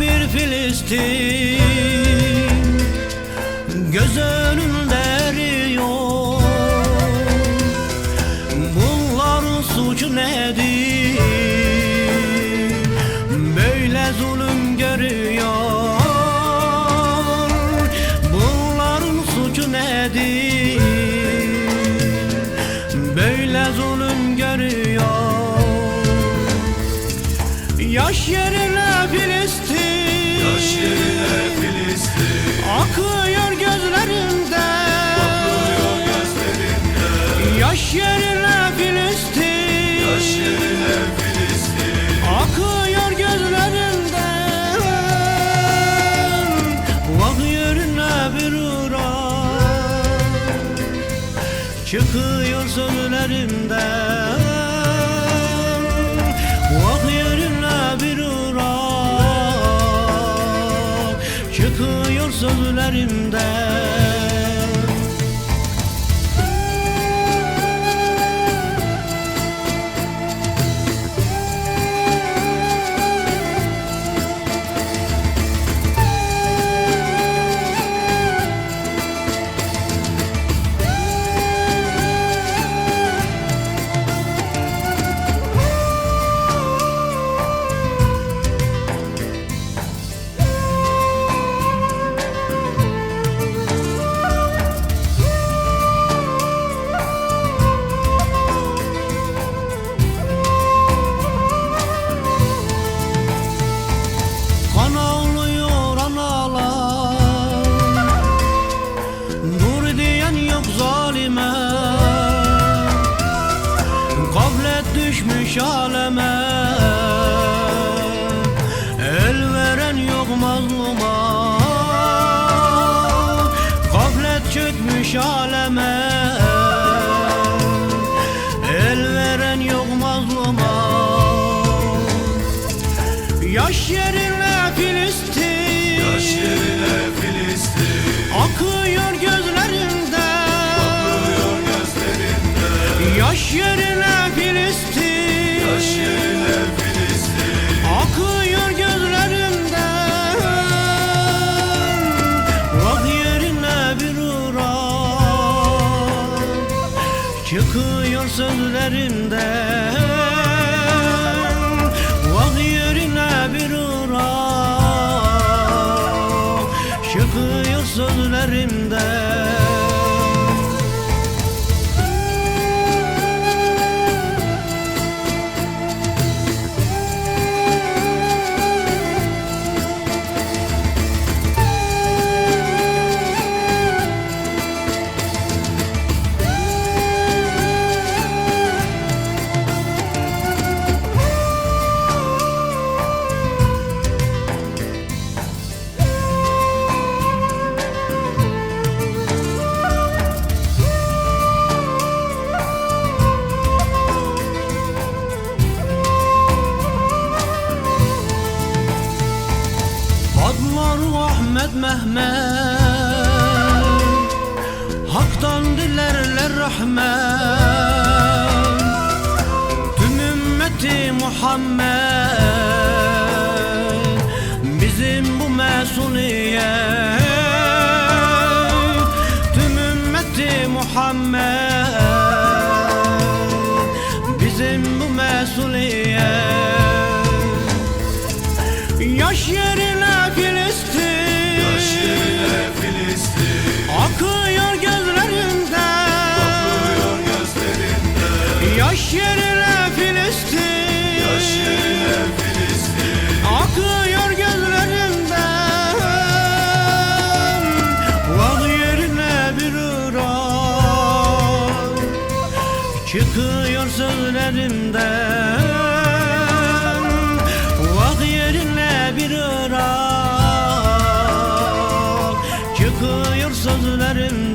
bir Filistin. Göz önünde eriyor. Bunların suçu nedir? Böyle zulüm görüyor. Bunların suçu nedir Çıkıyor sözlerinden. Vak yerine bir uğrak Çıkıyor sözlerinden Gaflet düşmüş aleme. El veren yok mazluma Gaflet çökmüş aleme Çıkıyor sözlerinden Vak yerine bir uğrak Çıkıyor sözlerinden Adları Ahmet Mehmet. Hak'tan dilerler rahmet. Tüm ümmeti Muhammed. Bizim bu mesuliyet. Tüm ümmeti Muhammed akıyor sözlerimden Vah yerine bir ırak. Çıkıyor sözlerimden